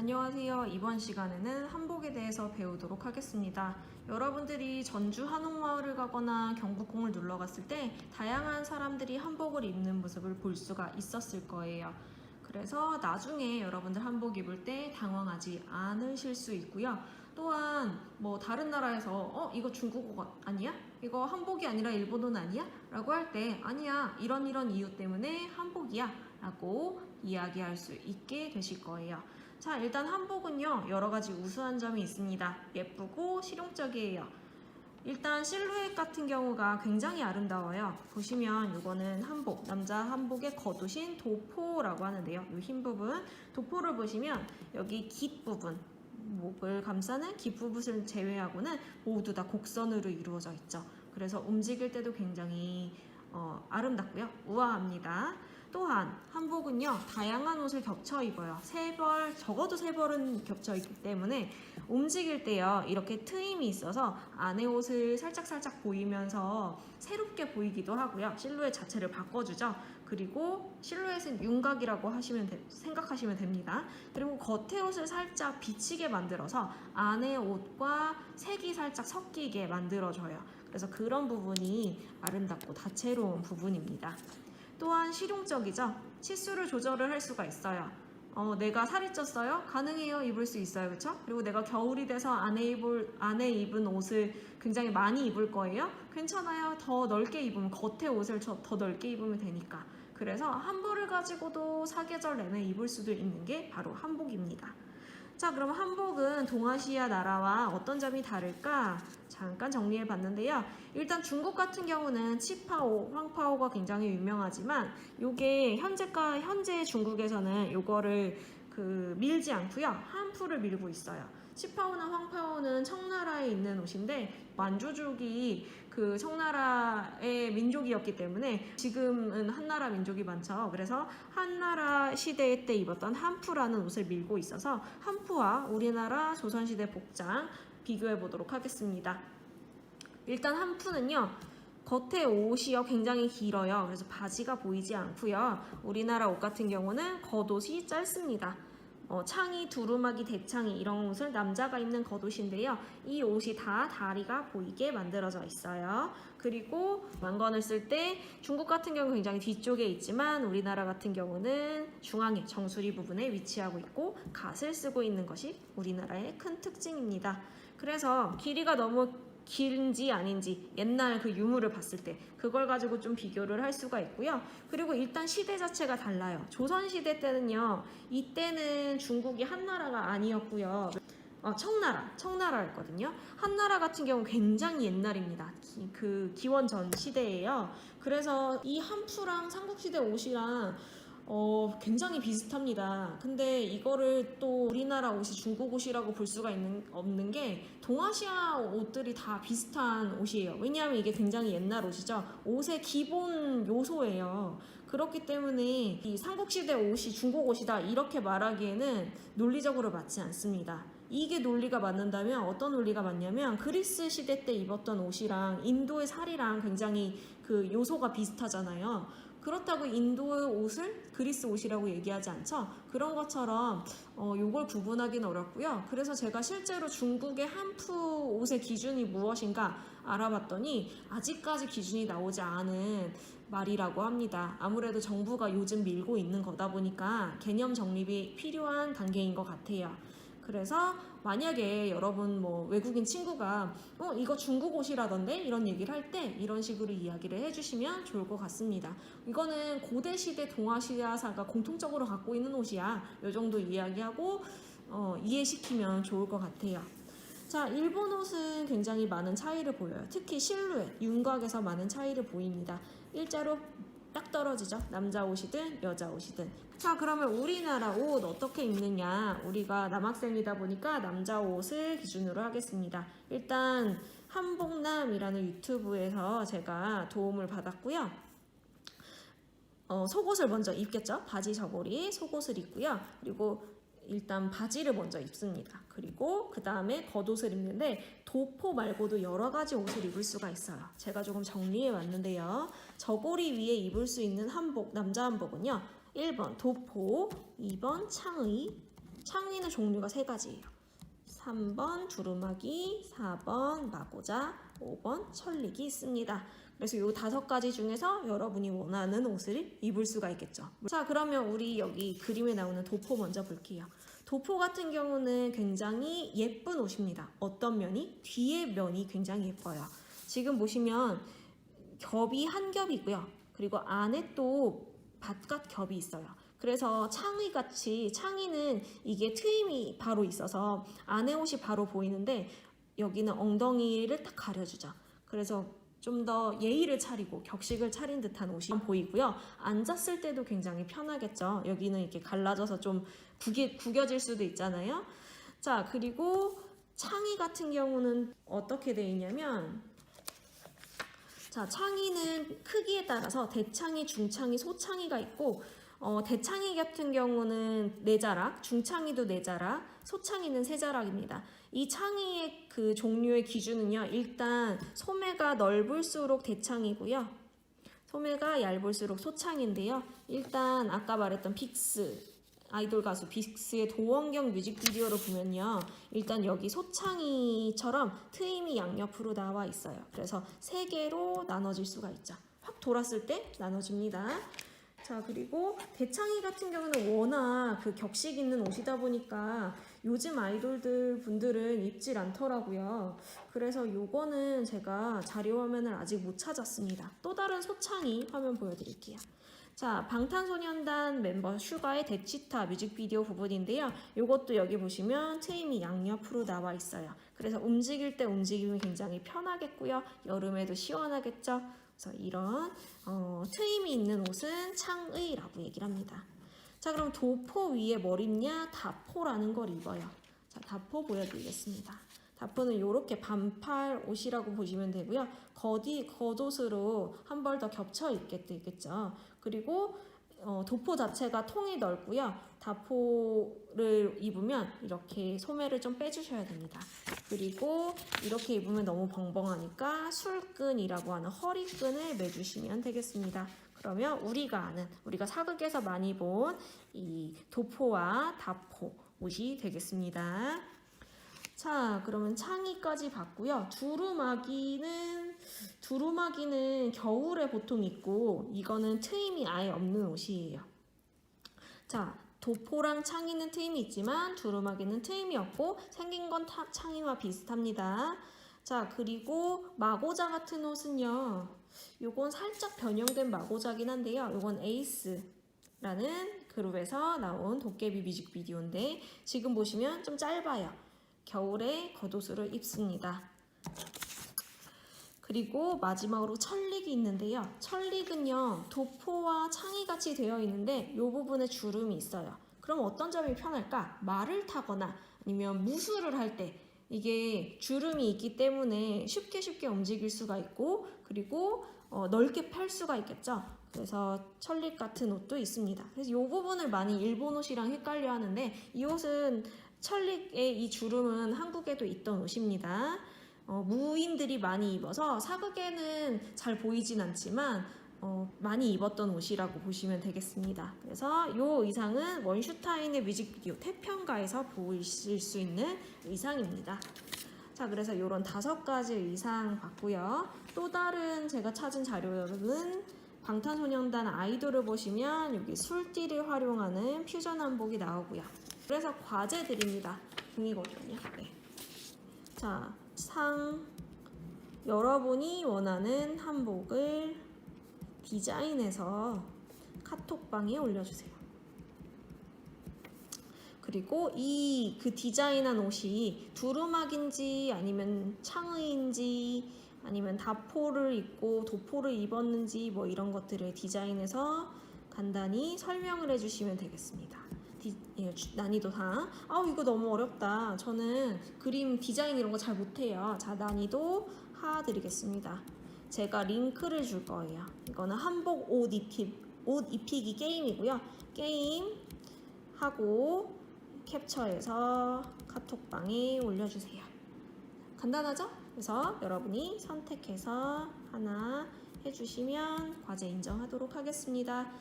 안녕하세요. 이번 시간에는 한복에 대해서 배우도록 하겠습니다. 여러분들이 전주 한옥마을을 가거나 경복궁을 놀러 갔을 때 다양한 사람들이 한복을 입는 모습을 볼 수가 있었을 거예요. 그래서 나중에 여러분들 한복 입을 때 당황하지 않으실 수 있고요. 또한 뭐 다른 나라에서 어 이거 중국어 아니야? 이거 한복이 아니라 일본어는 아니야? 라고 할 때 아니야 이런 이런 이유 때문에 한복이야 라고 이야기할 수 있게 되실 거예요. 자, 일단 한복은요, 여러 가지 우수한 점이 있습니다. 예쁘고 실용적이에요. 일단 실루엣 같은 경우가 굉장히 아름다워요. 보시면 이거는 한복, 남자 한복의 겉옷인 도포라고 하는데요. 이 흰 부분, 도포를 보시면 여기 깃 부분, 목을 감싸는 깃 부분을 제외하고는 모두 다 곡선으로 이루어져 있죠. 그래서 움직일 때도 굉장히 어, 아름답고요. 우아합니다. 또한 한복은요 다양한 옷을 겹쳐 입어요. 세 벌 적어도 세 벌은 겹쳐 있기 때문에 움직일 때요 이렇게 트임이 있어서 안에 옷을 살짝 살짝 보이면서 새롭게 보이기도 하고요. 실루엣 자체를 바꿔주죠. 그리고 실루엣은 윤곽이라고 하시면 돼- 생각하시면 됩니다. 그리고 겉에 옷을 살짝 비치게 만들어서 안에 옷과 색이 살짝 섞이게 만들어줘요. 그래서 그런 부분이 아름답고 다채로운 부분입니다. 또한 실용적이죠. 치수를 조절을 할 수가 있어요. 어, 내가 살이 쪘어요? 가능해요. 입을 수 있어요. 그렇죠? 그리고 내가 겨울이 돼서 안에 입을 안에 입은 옷을 굉장히 많이 입을 거예요. 괜찮아요. 더 넓게 입으면 겉에 옷을 저- 더 넓게 입으면 되니까. 그래서 한 벌을 가지고도 사계절 내내 입을 수도 있는 게 바로 한복입니다. 자, 그럼 한복은 동아시아 나라와 어떤 점이 다를까? 잠깐 정리해 봤는데요. 일단 중국 같은 경우는 치파오, 황파오가 굉장히 유명하지만 요게 현재가 현재 중국에서는 요거를 그 밀지 않고요. 한풀을 밀고 있어요. 치파오나 황파오는 청나라에 있는 옷인데 만주족이 그 청나라의 민족이었기 때문에 지금은 한나라 민족이 많죠. 그래서 한나라 시대 때 입었던 한푸라는 옷을 밀고 있어서 한푸와 우리나라 조선시대 복장 비교해 보도록 하겠습니다. 일단 한푸는요. 겉에 옷이요 굉장히 길어요. 그래서 바지가 보이지 않고요. 우리나라 옷 같은 경우는 겉옷이 짧습니다. 어, 창이, 두루마기, 대창이 이런 옷을 남자가 입는 겉옷인데요. 이 옷이 다 다리가 보이게 만들어져 있어요. 그리고 왕건을 쓸 때 중국 같은 경우 굉장히 뒤쪽에 있지만 우리나라 같은 경우는 중앙에 정수리 부분에 위치하고 있고 갓을 쓰고 있는 것이 우리나라의 큰 특징입니다. 그래서 길이가 너무 긴지 아닌지 옛날 그 유물을 봤을 때 그걸 가지고 좀 비교를 할 수가 있고요. 그리고 일단 시대 자체가 달라요. 조선 시대 때는요. 이때는 중국이 한 나라가 아니었고요. 어, 청나라, 청나라였거든요. 한나라 같은 경우 굉장히 옛날입니다. 기, 그 기원 전 시대예요. 그래서 이 한푸랑 삼국시대 옷이랑 어, 굉장히 비슷합니다. 근데 이거를 또 우리나라 옷이 중국 옷이라고 볼 수가 있는, 없는 게 동아시아 옷들이 다 비슷한 옷이에요. 왜냐하면 이게 굉장히 옛날 옷이죠. 옷의 기본 요소예요. 그렇기 때문에 이 삼국시대 옷이 중국 옷이다 이렇게 말하기에는 논리적으로 맞지 않습니다. 이게 논리가 맞는다면 어떤 논리가 맞냐면 그리스 시대 때 입었던 옷이랑 인도의 살이랑 굉장히 그 요소가 비슷하잖아요. 그렇다고 인도의 옷을 그리스 옷이라고 얘기하지 않죠? 그런 것처럼 어, 요걸 구분하기는 어렵고요. 그래서 제가 실제로 중국의 한푸 옷의 기준이 무엇인가 알아봤더니 아직까지 기준이 나오지 않은 말이라고 합니다. 아무래도 정부가 요즘 밀고 있는 거다 보니까 개념 정립이 필요한 단계인 것 같아요. 그래서 만약에 여러분 뭐 외국인 친구가 어 이거 중국 옷이라던데 이런 얘기를 할 때 이런 식으로 이야기를 해주시면 좋을 것 같습니다. 이거는 고대 시대 동아시아사가 공통적으로 갖고 있는 옷이야. 이 정도 이야기하고 어, 이해시키면 좋을 것 같아요. 자, 일본 옷은 굉장히 많은 차이를 보여요. 특히 실루엣, 윤곽에서 많은 차이를 보입니다. 일자로 딱 떨어지죠. 남자 옷이든 여자 옷이든. 자, 그러면 우리나라 옷 어떻게 입느냐? 우리가 남학생이다 보니까 남자 옷을 기준으로 하겠습니다. 일단 한복남이라는 유튜브에서 제가 도움을 받았고요. 어, 속옷을 먼저 입겠죠. 바지 저고리 속옷을 입고요. 그리고 일단 바지를 먼저 입습니다. 그리고 그 다음에 겉옷을 입는데 도포 말고도 여러 가지 옷을 입을 수가 있어요. 제가 조금 정리해 왔는데요. 저고리 위에 입을 수 있는 한복, 남자 한복은요. 1번 도포, 2번 창의, 창의는 종류가 세 가지예요. 3번 두루마기, 4번 마고자, 5번 천릭이 있습니다. 그래서 이 다섯 가지 중에서 여러분이 원하는 옷을 입을 수가 있겠죠. 자, 그러면 우리 여기 그림에 나오는 도포 먼저 볼게요. 도포 같은 경우는 굉장히 예쁜 옷입니다. 어떤 면이? 뒤에 면이 굉장히 예뻐요. 지금 보시면 겹이 한 겹이고요. 그리고 안에 또 바깥 겹이 있어요. 그래서 창의 같이 창의는 이게 트임이 바로 있어서 안에 옷이 바로 보이는데 여기는 엉덩이를 딱 가려주죠. 그래서 좀 더 예의를 차리고 격식을 차린 듯한 옷이 보이고요. 앉았을 때도 굉장히 편하겠죠. 여기는 이렇게 갈라져서 좀 구겨, 구겨질 수도 있잖아요. 자, 그리고 창의 같은 경우는 어떻게 되어 있냐면 자, 창의는 크기에 따라서 대창의, 중창의, 소창의가 있고 어, 대창의 같은 경우는 네 자락, 중창의도 네 자락, 소창의는 세 자락입니다. 이 창의의 그 종류의 기준은요. 일단 소매가 넓을수록 대창이고요. 소매가 얇을수록 소창인데요. 일단 아까 말했던 빅스 아이돌 가수 빅스의 도원경 뮤직비디오를 보면요. 일단 여기 소창이처럼 트임이 양옆으로 나와 있어요. 그래서 세 개로 나눠질 수가 있죠. 확 돌았을 때 나눠집니다. 자, 그리고 대창이 같은 경우는 워낙 그 격식 있는 옷이다 보니까 요즘 아이돌들 분들은 입질 않더라고요. 그래서 요거는 제가 자료 화면을 아직 못 찾았습니다. 또 다른 소창이 화면 보여드릴게요. 자, 방탄소년단 멤버 슈가의 데치타 뮤직비디오 부분인데요. 요것도 여기 보시면 트임이 양옆으로 나와 있어요. 그래서 움직일 때 움직임이 굉장히 편하겠고요. 여름에도 시원하겠죠. 그래서 이런 어, 트임이 있는 옷은 창의라고 얘기를 합니다. 자, 그럼 도포 위에 뭘 입냐? 다포라는 걸 입어요. 자, 다포 보여드리겠습니다. 다포는 이렇게 반팔 옷이라고 보시면 되고요. 겉이 겉옷으로 한 벌 더 겹쳐 입게 되겠죠. 그리고 어, 도포 자체가 통이 넓고요. 다포를 입으면 이렇게 소매를 좀 빼주셔야 됩니다. 그리고 이렇게 입으면 너무 벙벙하니까 술끈이라고 하는 허리끈을 매주시면 되겠습니다. 그러면 우리가 아는 우리가 사극에서 많이 본 이 도포와 다포 옷이 되겠습니다. 자, 그러면 창의까지 봤고요. 두루마기는 두루마기는 겨울에 보통 입고 이거는 트임이 아예 없는 옷이에요. 자, 도포랑 창의는 트임이 있지만 두루마기는 트임이 없고 생긴 건 타, 창의와 비슷합니다. 자, 그리고 마고자 같은 옷은요. 요건 살짝 변형된 마고자긴 한데요. 요건 에이스라는 그룹에서 나온 도깨비 뮤직비디오인데 지금 보시면 좀 짧아요. 겨울에 겉옷으로 입습니다. 그리고 마지막으로 천릭이 있는데요. 천릭은요, 도포와 창이 같이 되어 있는데 이 부분에 주름이 있어요. 그럼 어떤 점이 편할까? 말을 타거나 아니면 무술을 할때 이게 주름이 있기 때문에 쉽게 쉽게 움직일 수가 있고 그리고 어, 넓게 펼 수가 있겠죠. 그래서 천릭 같은 옷도 있습니다. 그래서 이 부분을 많이 일본 옷이랑 헷갈려 하는데 이 옷은 천릭의 이 주름은 한국에도 있던 옷입니다. 어, 무인들이 많이 입어서 사극에는 잘 보이진 않지만 어, 많이 입었던 옷이라고 보시면 되겠습니다. 그래서 이 의상은 원슈타인의 뮤직비디오 태평가에서 보이실 수 있는 의상입니다. 자, 그래서 이런 다섯 가지 의상 봤고요. 또 다른 제가 찾은 자료는 방탄소년단 아이돌을 보시면 여기 술띠를 활용하는 퓨전 한복이 나오고요. 그래서 과제 드립니다. 종이거든요. 네. 자, 상 여러분이 원하는 한복을 디자인해서 카톡방에 올려주세요. 그리고 이 그 디자인한 옷이 두루마기인지 아니면 창의인지 아니면 다포를 입고 도포를 입었는지 뭐 이런 것들을 디자인해서 간단히 설명을 해주시면 되겠습니다. 디, 예, 주- 난이도 상. 아우 이거 너무 어렵다. 저는 그림 디자인 이런 거 잘 못해요. 자 난이도 하 드리겠습니다. 제가 링크를 줄 거예요. 이거는 한복 옷 입히 옷 입히기 게임이고요. 게임 하고 캡처해서 카톡방에 올려주세요. 간단하죠? 그래서 여러분이 선택해서 하나 해주시면 과제 인정하도록 하겠습니다.